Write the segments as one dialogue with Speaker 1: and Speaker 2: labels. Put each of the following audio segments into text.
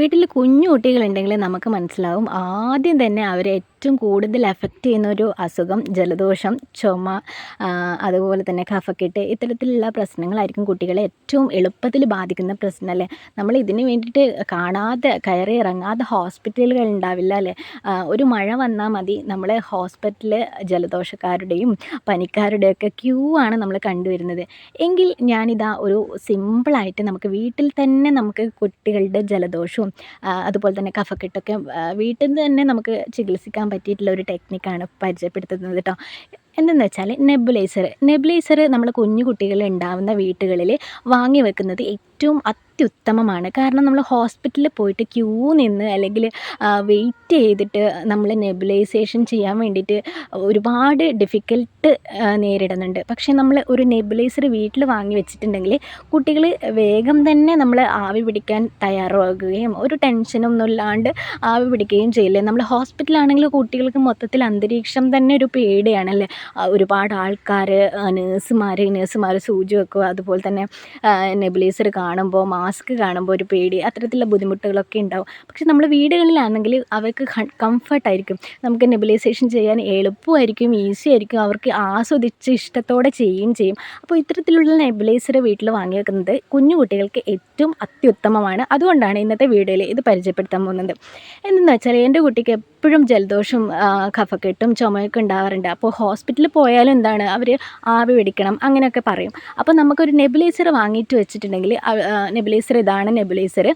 Speaker 1: വീട്ടിൽ കുഞ്ഞു കുട്ടികളുണ്ടെങ്കിൽ നമുക്ക് മനസ്സിലാവും. ആദ്യം തന്നെ അവരെ ഏറ്റവും കൂടുതൽ എഫക്റ്റ് ചെയ്യുന്ന ഒരു അസുഖം ജലദോഷം ചുമ അതുപോലെ തന്നെ കഫക്കെട്ട് ഇത്തരത്തിലുള്ള പ്രശ്നങ്ങളായിരിക്കും കുട്ടികളെ ഏറ്റവും എളുപ്പത്തിൽ ബാധിക്കുന്ന പ്രശ്നം അല്ലേ? നമ്മൾ ഇതിന് വേണ്ടിയിട്ട് കാണാതെ കയറി ഇറങ്ങാതെ ഹോസ്പിറ്റലുകൾ ഉണ്ടാവില്ല അല്ലേ? ഒരു മഴ വന്നാൽ മതി. നമ്മൾ ഹോസ്പിറ്റലിൽ ജലദോഷക്കാരുടെയും പനിക്കാരുടെയൊക്കെ ക്യൂ ആണ് നമ്മൾ കണ്ടുവരുന്നത്. എങ്കിൽ ഞാനിതാ ഒരു സിമ്പിളായിട്ട് നമുക്ക് വീട്ടിൽ തന്നെ നമുക്ക് കുട്ടികളുടെ ജലദോഷവും അതുപോലെ തന്നെ കഫക്കെട്ടൊക്കെ വീട്ടിൽ നിന്ന് തന്നെ നമുക്ക് ചികിത്സിക്കാൻ പറ്റിയിട്ടുള്ള ഒരു ടെക്നിക്കാണ് പരിചയപ്പെടുത്തുന്നത് കേട്ടോ എന്തെന്ന് വെച്ചാൽ നെബുലൈസർ. നെബുലൈസർ നമ്മൾ കുഞ്ഞു കുട്ടികൾ ഉണ്ടാവുന്ന വീട്ടുകളിൽ വാങ്ങി വെക്കുന്നത് ഏറ്റവും അത്യുത്തമമാണ്. കാരണം നമ്മൾ ഹോസ്പിറ്റലിൽ പോയിട്ട് ക്യൂ നിന്ന് അല്ലെങ്കിൽ വെയിറ്റ് ചെയ്തിട്ട് നമ്മൾ നെബുലൈസേഷൻ ചെയ്യാൻ വേണ്ടിയിട്ട് ഒരുപാട് ഡിഫിക്കൽട്ട് നേരിടുന്നുണ്ട്. പക്ഷേ നമ്മൾ ഒരു നെബുലൈസർ വീട്ടിൽ വാങ്ങി വെച്ചിട്ടുണ്ടെങ്കിൽ കുട്ടികൾ വേഗം തന്നെ നമ്മൾ ആവി പിടിക്കാൻ തയ്യാറാകുകയും ഒരു ടെൻഷനൊന്നും ഇല്ലാണ്ട് ആവി പിടിക്കുകയും ചെയ്യില്ലേ? നമ്മൾ ഹോസ്പിറ്റലാണെങ്കിൽ കുട്ടികൾക്ക് മൊത്തത്തിൽ അന്തരീക്ഷം തന്നെ ഒരു പേടിയാണല്ലേ ഒരുപാട് ആൾക്കാർ നേഴ്സുമാർ നേഴ്സുമാർ സൂചി വെക്കുക അതുപോലെ തന്നെ നെബിലൈസർ കാണുമ്പോൾ മാസ്ക് കാണുമ്പോൾ ഒരു പേടി അത്തരത്തിലുള്ള ബുദ്ധിമുട്ടുകളൊക്കെ ഉണ്ടാവും. പക്ഷെ നമ്മൾ വീടുകളിലാണെങ്കിൽ അവർക്ക് കംഫർട്ടായിരിക്കും നമുക്ക് നെബിലൈസേഷൻ ചെയ്യാൻ എളുപ്പമായിരിക്കും ഈസി ആയിരിക്കും അവർക്ക് ആസ്വദിച്ച് ഇഷ്ടത്തോടെ ചെയ്യുകയും ചെയ്യും. അപ്പോൾ ഇത്തരത്തിലുള്ള നെബിലൈസർ വീട്ടിൽ വാങ്ങി വെക്കുന്നത് കുഞ്ഞു കുട്ടികൾക്ക് ഏറ്റവും അത്യുത്തമമാണ്. അതുകൊണ്ടാണ് ഇന്നത്തെ വീഡിയോയിൽ ഇത് പരിചയപ്പെടുത്താൻ പോകുന്നത്. എന്തെന്ന് വെച്ചാൽ എന്റെ കുട്ടിക്ക് എപ്പോഴും ജലദോഷം കഫക്കെട്ടും ചുമയൊക്കെ ഉണ്ടാവാറുണ്ട്. അപ്പോൾ ഹോസ്പിറ്റലിൽ പോയാലും എന്താണ് അവർ ആവി പിടിക്കണം അങ്ങനെയൊക്കെ പറയും. അപ്പോൾ നമുക്കൊരു നെബുലൈസർ വാങ്ങിയിട്ട് വെച്ചിട്ടുണ്ടെങ്കിൽ നെബുലൈസർ ഇതാണ് നെബുലൈസർ.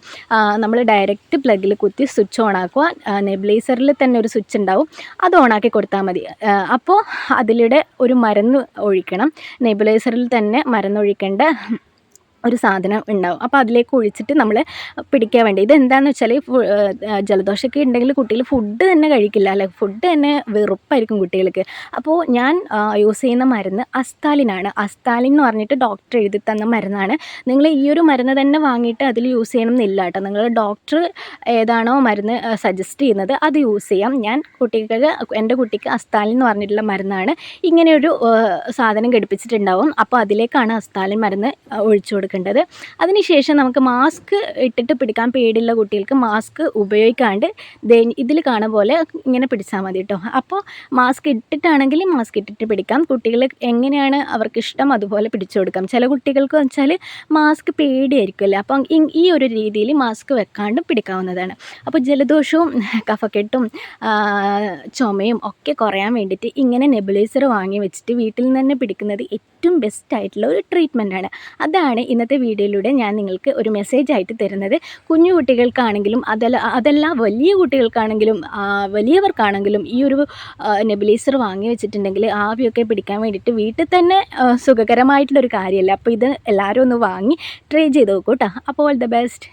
Speaker 1: നമ്മൾ ഡയറക്റ്റ് പ്ലഗിൽ കുത്തി സ്വിച്ച് ഓൺ ആക്കുക. നെബുലൈസറിൽ തന്നെ ഒരു സ്വിച്ച് ഉണ്ടാവും. അത് ഓണാക്കി കൊടുത്താൽ മതി. അപ്പോൾ അതിലൂടെ ഒരു മരുന്ന് ഒഴിക്കണം. നെബുലൈസറിൽ തന്നെ മരുന്നൊഴിക്കേണ്ട ഒരു സാധനം ഉണ്ടാവും. അപ്പോൾ അതിലേക്ക് ഒഴിച്ചിട്ട് നമ്മൾ പിടിക്കാൻ വേണ്ടി. ഇതെന്താണെന്ന് വെച്ചാൽ ജലദോഷമൊക്കെ ഉണ്ടെങ്കിൽ കുട്ടികൾ ഫുഡ് തന്നെ കഴിക്കില്ല അല്ലെ? ഫുഡ് തന്നെ വെറുപ്പായിരിക്കും കുട്ടികൾക്ക്. അപ്പോൾ ഞാൻ യൂസ് ചെയ്യുന്ന മരുന്ന് അസ്താലിനാണ്. അസ്താലിൻ എന്ന് പറഞ്ഞിട്ട് ഡോക്ടർ എഴുതി തന്ന മരുന്നാണ്. നിങ്ങൾ ഈ ഒരു മരുന്ന് തന്നെ വാങ്ങിയിട്ട് അതിൽ യൂസ് ചെയ്യണം എന്നില്ല കേട്ടോ. നിങ്ങൾ ഡോക്ടർ ഏതാണോ മരുന്ന് സജസ്റ്റ് ചെയ്യുന്നത് അത് യൂസ് ചെയ്യാം. ഞാൻ കുട്ടികൾക്ക് എന്റെ കുട്ടിക്ക് അസ്താലിൻ എന്ന് പറഞ്ഞിട്ടുള്ള മരുന്നാണ്. ഇങ്ങനെയൊരു സാധനം ഘടിപ്പിച്ചിട്ടുണ്ടാവും. അപ്പോൾ അതിലേക്കാണ് അസ്താലിൻ മരുന്ന് ഒഴിച്ചു കൊടുക്കുന്നത്. കൊടുക്കേണ്ടത്. അതിനുശേഷം നമുക്ക് മാസ്ക് ഇട്ടിട്ട് പിടിക്കാൻ പേടിയുള്ള കുട്ടികൾക്ക് മാസ്ക് ഉപയോഗിക്കാണ്ട് ഇതിൽ കാണുന്ന പോലെ ഇങ്ങനെ പിടിച്ചാൽ മതി കേട്ടോ അപ്പോൾ മാസ്ക് ഇട്ടിട്ടാണെങ്കിൽ മാസ്ക് ഇട്ടിട്ട് പിടിക്കാം. കുട്ടികൾ എങ്ങനെയാണ് അവർക്ക് ഇഷ്ടം അതുപോലെ പിടിച്ചു കൊടുക്കാം. ചില കുട്ടികൾക്ക് വെച്ചാൽ മാസ്ക് പേടിയായിരിക്കുമല്ലേ അപ്പം ഈ ഒരു രീതിയിൽ മാസ്ക് വെക്കാണ്ടും പിടിക്കാവുന്നതാണ്. അപ്പോൾ ജലദോഷവും കഫക്കെട്ടും ചുമയും ഒക്കെ കുറയാൻ വേണ്ടിയിട്ട് ഇങ്ങനെ നെബുലൈസർ വാങ്ങി വെച്ചിട്ട് വീട്ടിൽ നിന്ന് തന്നെ പിടിക്കുന്നത് ഏറ്റവും ബെസ്റ്റ് ആയിട്ടുള്ള ഒരു ട്രീറ്റ്മെന്റാണ് അതാണ് ഇന്നത്തെ വീഡിയോയിലൂടെ ഞാൻ നിങ്ങൾക്ക് ഒരു മെസ്സേജ് ആയിട്ട് തരുന്നത്. കുഞ്ഞു കുട്ടികൾക്കാണെങ്കിലും അതല്ല അതല്ല വലിയ കുട്ടികൾക്കാണെങ്കിലും വലിയവർക്കാണെങ്കിലും ഈ ഒരു നെബിലൈസർ വാങ്ങി വെച്ചിട്ടുണ്ടെങ്കിൽ ആവിയൊക്കെ പിടിക്കാൻ വേണ്ടിയിട്ട് വീട്ടിൽ തന്നെ സുഖകരമായിട്ടുള്ളൊരു കാര്യമല്ല. അപ്പോൾ ഇത് എല്ലാവരും ഒന്ന് വാങ്ങി ട്രൈ ചെയ്ത് നോക്കൂ കേട്ടോ അപ്പോൾ ഓൾ ദ ബെസ്റ്റ്